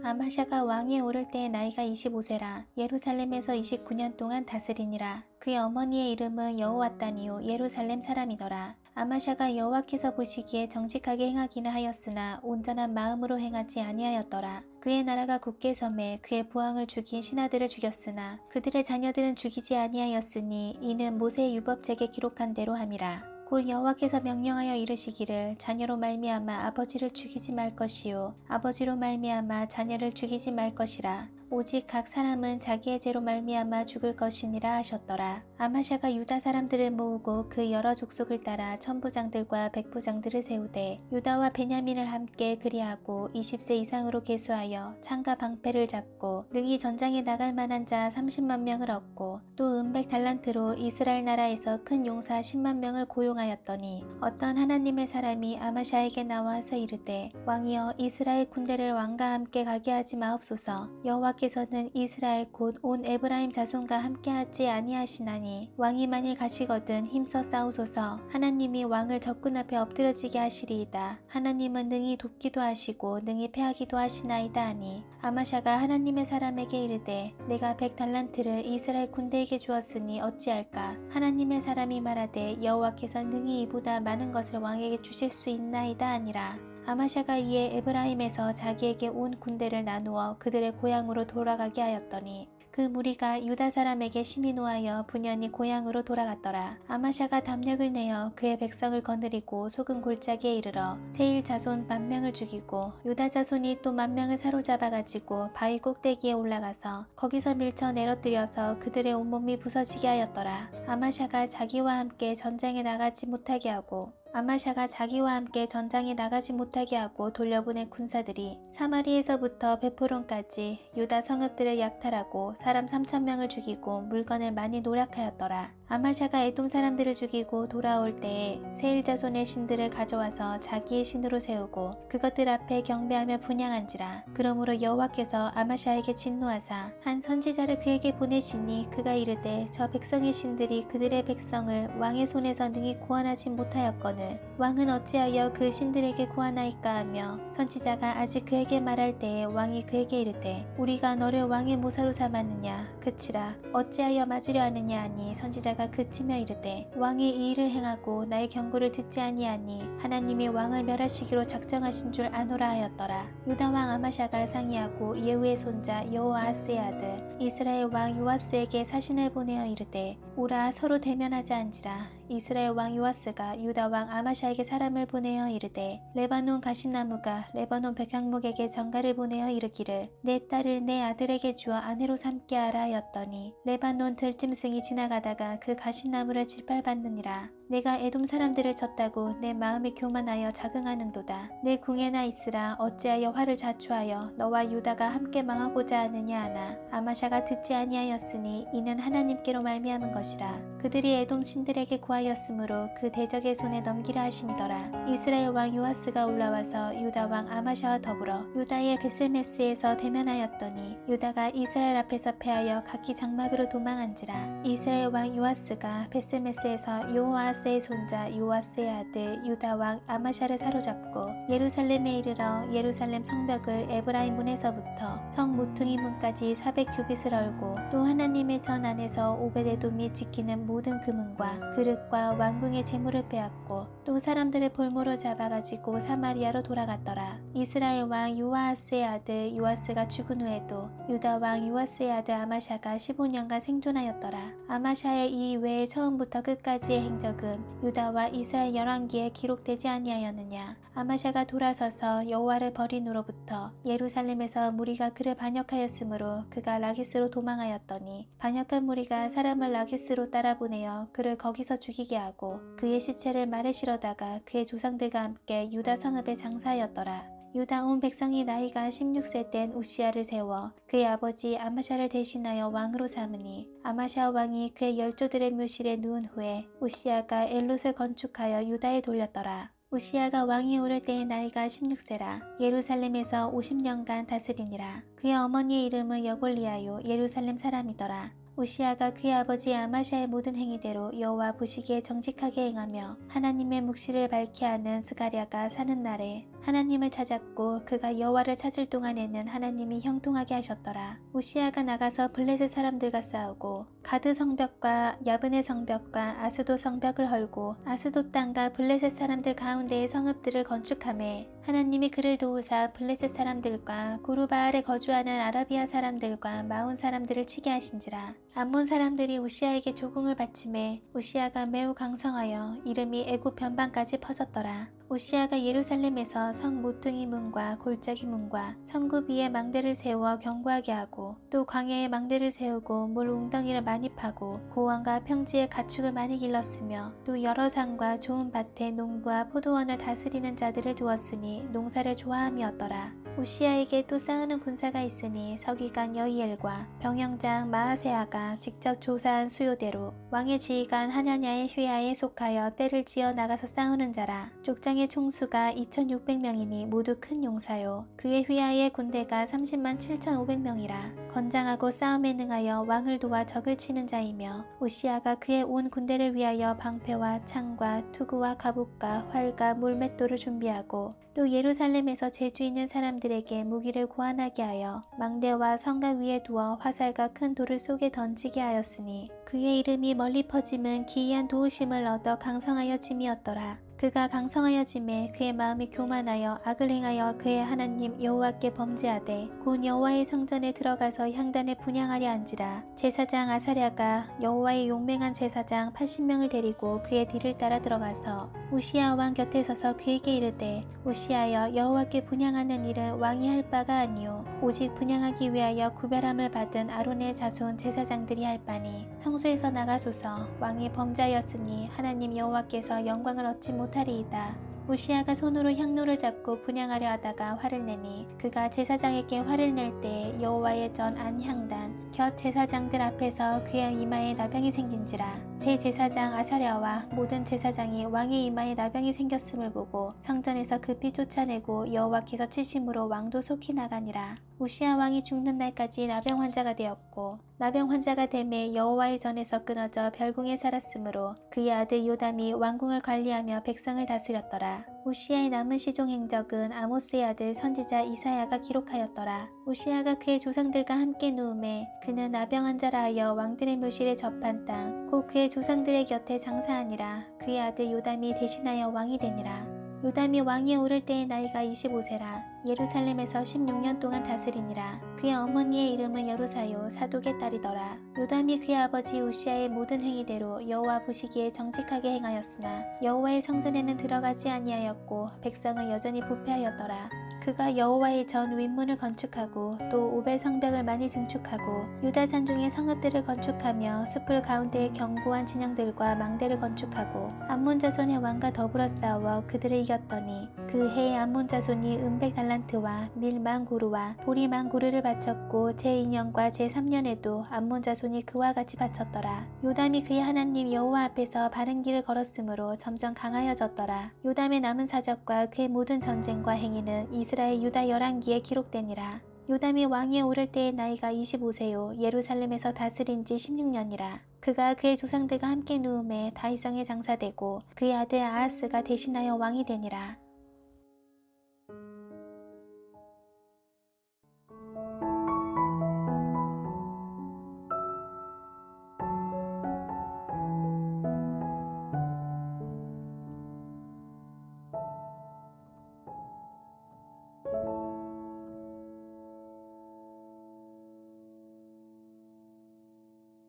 아마샤가 왕위에 오를 때의 나이가 25세라 예루살렘에서 29년 동안 다스리니라. 그의 어머니의 이름은 여호와따니요 예루살렘 사람이더라. 아마샤가 여호와께서 보시기에 정직하게 행하기는 하였으나 온전한 마음으로 행하지 아니하였더라. 그의 나라가 굳게 섬에 그의 부왕을 죽인 신하들을 죽였으나 그들의 자녀들은 죽이지 아니하였으니 이는 모세의 유법책에 기록한 대로 함이라. 곧 여호와께서 명령하여 이르시기를 자녀로 말미암아 아버지를 죽이지 말 것이요. 아버지로 말미암아 자녀를 죽이지 말 것이라 오직 각 사람은 자기의 죄로 말미암아 죽을 것이니라 하셨더라. 아마샤가 유다 사람들을 모으고 그 여러 족속을 따라 천부장들과 백부장들을 세우되 유다와 베냐민을 함께 그리하고 20세 이상으로 계수하여 창과 방패를 잡고 능히 전장에 나갈 만한 자 30만 명을 얻고 또 은백 달란트로 이스라엘 나라에서 큰 용사 10만 명을 고용하였더니 어떤 하나님의 사람이 아마샤에게 나와서 이르되 왕이여 이스라엘 군대를 왕과 함께 가게 하지 마옵소서 여호와께 서는 이스라엘 곧 온 에브라임 자손과 함께하지 아니하시나니 왕이 만일 가시거든 힘써 싸우소서. 하나님이 왕을 적군 앞에 엎드러지게 하시리이다. 하나님은 능히 돕기도 하시고 능히 패하기도 하시나이다 하니 아마샤가 하나님의 사람에게 이르되 내가 백 달란트를 이스라엘 군대에게 주었으니 어찌할까? 하나님의 사람이 말하되 여호와께서 능히 이보다 많은 것을 왕에게 주실 수 있나이다 아니라 아마샤가 이에 에브라임에서 자기에게 온 군대를 나누어 그들의 고향으로 돌아가게 하였더니 그 무리가 유다 사람에게 심히 노하여 분연히 고향으로 돌아갔더라. 아마샤가 담력을 내어 그의 백성을 거느리고 소금 골짜기에 이르러 세일 자손 만 명을 죽이고 유다 자손이 또 만 명을 사로잡아 가지고 바위 꼭대기에 올라가서 거기서 밀쳐 내려뜨려서 그들의 온몸이 부서지게 하였더라. 아마샤가 자기와 함께 전쟁에 나가지 못하게 하고 아마샤가 자기와 함께 전장에 나가지 못하게 하고 돌려보낸 군사들이 사마리에서부터 베포론까지 유다 성읍들을 약탈하고 사람 3천명을 죽이고 물건을 많이 노력하였더라. 아마샤가 에돔 사람들을 죽이고 돌아올 때에 세일 자손의 신들을 가져와서 자기의 신으로 세우고 그것들 앞에 경배하며 분양한지라. 그러므로 여호와께서 아마샤에게 진노하사 한 선지자를 그에게 보내시니 그가 이르되 저 백성의 신들이 그들의 백성을 왕의 손에서 능히 구원하지 못하였거늘 왕은 어찌하여 그 신들에게 구하나이까 하며 선지자가 아직 그에게 말할 때에 왕이 그에게 이르되 우리가 너를 왕의 모사로 삼았느냐 그치라 어찌하여 맞으려 하느냐 하니 선지자가 그치며 이르되 왕이 이 일을 행하고 나의 경고를 듣지 아니하니 하나님이 왕을 멸하시기로 작정하신 줄 아노라 하였더라. 유다 왕 아마샤가 상의하고 예후의 손자 여호아스의 아들 이스라엘 왕 요아스에게 사신을 보내어 이르되 오라 서로 대면하자 한지라 이스라엘 왕 요아스가 유다 왕 아마샤에게 사람을 보내어 이르되 레바논 가시나무가 레바논 백향목에게 전가를 보내어 이르기를 내 딸을 내 아들에게 주어 아내로 삼게 하라 하였더니 레바논 들짐승이 지나가다가 그 가시나무를 질발받느니라 내가 에돔 사람들을 쳤다고 내 마음이 교만하여 자긍하는도다. 내 궁에나 있으라 어찌하여 화를 자초하여 너와 유다가 함께 망하고자 하느냐 하나 아마샤가 듣지 아니하였으니 이는 하나님께로 말미암은 것이라. 그들이 에돔 신들에게 구하 였으므로 그 대적의 손에 넘기라 하심이더라. 이스라엘 왕 요아스가 올라와서 유다 왕 아마샤와 더불어 유다의 베슬메스에서 대면하였더니 유다가 이스라엘 앞에서 패하여 각기 장막으로 도망한지라. 이스라엘 왕 요아스가 베슬메스에서 요아스 아하스의 손자 요아스의 아들 유다 왕 아마샤를 사로잡고 예루살렘에 이르러 예루살렘 성벽을 에브라임 문에서부터 성 모퉁이 문까지 400규빗을 얼고 또 하나님의 전 안에서 오베데돔이 지키는 모든 금은과 그릇 과 왕궁의 재물을 빼앗고 또 사람들을 볼모로 잡아가지고 사마리아로 돌아갔더라. 이스라엘 왕 요아스의 아들 요아스가 죽은 후에도 유다 왕 요아스의 아들 아마샤가 15년간 생존하였더라. 아마샤의 이 외에 처음부터 끝까지의 행적은 유다와 이스라엘 열왕기에 기록되지 아니하였느냐 아마샤가 돌아서서 여호와를 버린 후로부터 예루살렘에서 무리가 그를 반역하였으므로 그가 라기스로 도망하였더니 반역한 무리가 사람을 라기스로 따라보내어 그를 거기서 죽이게 하고 그의 시체를 말에 실어다가 그의 조상들과 함께 유다 성읍에 장사하였더라 유다 온 백성이 나이가 16세 땐 우시아를 세워 그의 아버지 아마샤를 대신하여 왕으로 삼으니 아마샤 왕이 그의 열조들의 묘실에 누운 후에 우시아가 엘롯을 건축하여 유다에 돌렸더라. 우시아가 왕이 오를 때의 나이가 16세라 예루살렘에서 50년간 다스리니라. 그의 어머니의 이름은 여골리아요 예루살렘 사람이더라. 우시아가 그의 아버지 아마샤의 모든 행위대로 여호와 보시기에 정직하게 행하며 하나님의 묵시를 밝게 하는 스가랴가 사는 날에 하나님을 찾았고 그가 여호와를 찾을 동안에는 하나님이 형통하게 하셨더라. 우시아가 나가서 블레셋 사람들과 싸우고 가드 성벽과 야브네 성벽과 아스도 성벽을 헐고 아스도 땅과 블레셋 사람들 가운데의 성읍들을 건축함에 하나님이 그를 도우사 블레셋 사람들과 구루바알에 거주하는 아라비아 사람들과 마온 사람들을 치게 하신지라 암몬 사람들이 우시아에게 조공을 바침해 우시아가 매우 강성하여 이름이 애굽 변방까지 퍼졌더라. 우시아가 예루살렘에서 성 모퉁이 문과 골짜기 문과 성굽 위에 망대를 세워 경고하게 하고 또 광야에 망대를 세우고 물 웅덩이를 많이 파고 고원과 평지에 가축을 많이 길렀으며 또 여러 산과 좋은 밭에 농부와 포도원을 다스리는 자들을 두었으니 농사를 좋아함이었더라. 우시아에게 또 싸우는 군사가 있으니 서기관 여이엘과 병영장 마하세아가 직접 조사한 수요대로 왕의 지휘관 하냐냐의 휘하에 속하여 때를 지어 나가서 싸우는 자라. 족장의 총수가 2600명이니 모두 큰 용사요. 그의 휘하의 군대가 30만 7500명이라. 건장하고 싸움에 능하여 왕을 도와 적을 치는 자이며 우시아가 그의 온 군대를 위하여 방패와 창과 투구와 갑옷과 활과 물맷돌을 준비하고 또 예루살렘에서 재주 있는 사람들에게 무기를 고안하게 하여 망대와 성곽 위에 두어 화살과 큰 돌을 속에 던지게 하였으니 그의 이름이 멀리 퍼짐은 기이한 도우심을 얻어 강성하여 짐이었더라. 그가 강성하여 짐에 그의 마음이 교만하여 악을 행하여 그의 하나님 여호와께 범죄하되 곧 여호와의 성전에 들어가서 향단에 분양하려 한지라 제사장 아사랴가 여호와의 용맹한 제사장 80명을 데리고 그의 뒤를 따라 들어가서 우시아 왕 곁에 서서 그에게 이르되 우시아여 여호와께 분양하는 일은 왕이 할 바가 아니요 오직 분양하기 위하여 구별함을 받은 아론의 자손 제사장들이 할 바니 성소에서 나가소서 왕이 범죄하였으니 하나님 여호와께서 영광을 얻지 못 하리이다. 우시아가 손으로 향로를 잡고 분양하려 하다가 화를 내니 그가 제사장에게 화를 낼 때 여호와의 전 안향단 곁 제사장들 앞에서 그의 이마에 나병이 생긴지라 대제사장 아사랴와 모든 제사장이 왕의 이마에 나병이 생겼음을 보고 성전에서 급히 쫓아내고 여호와께서 치심으로 왕도 속히 나가니라 우시아 왕이 죽는 날까지 나병 환자가 되었고 나병 환자가 됨에 여호와의 전에서 끊어져 별궁에 살았으므로 그의 아들 요담이 왕궁을 관리하며 백성을 다스렸더라. 우시아의 남은 시종 행적은 아모스의 아들 선지자 이사야가 기록하였더라. 우시아가 그의 조상들과 함께 누움에 그는 나병 환자라 하여 왕들의 묘실에 접한 땅, 곧 그의 조상들의 곁에 장사하니라. 그의 아들 요담이 대신하여 왕이 되니라. 요담이 왕위에 오를 때의 나이가 25세라. 예루살렘에서 16년 동안 다스리니라. 그의 어머니의 이름은 여루사요 사독의 딸이더라. 요담이 그의 아버지 우시아의 모든 행위대로 여호와 보시기에 정직하게 행하였으나 여호와의 성전에는 들어가지 아니하였고 백성은 여전히 부패하였더라 그가 여호와의 전 윗문을 건축하고 또 오벨 성벽을 많이 증축하고 유다 산 중의 성읍들을 건축하며 숲을 가운데에 견고한 진영들과 망대를 건축하고 암몬 자손의 왕과 더불어 싸워 그들을 이겼더니 그 해에 암몬 자손이 은백 달란트와 밀만 구루와 보리만 구루를 바쳤고 제2년과 제3년에도 암몬 자손이 그와 같이 바쳤더라. 요담이 그의 하나님 여호와 앞에서 바른 길을 걸었으므로 점점 강하여졌더라. 요담의 남은 사적과 그의 모든 전쟁과 행위는 이스 라엘 유다 열왕기에 기록되니라. 요담이 왕위에 오를 때의 나이가 25세요. 예루살렘에서 다스린 지 16년이라. 그가 그의 조상들과 함께 누움에 다이성에 장사되고 그의 아들 아하스가 대신하여 왕이 되니라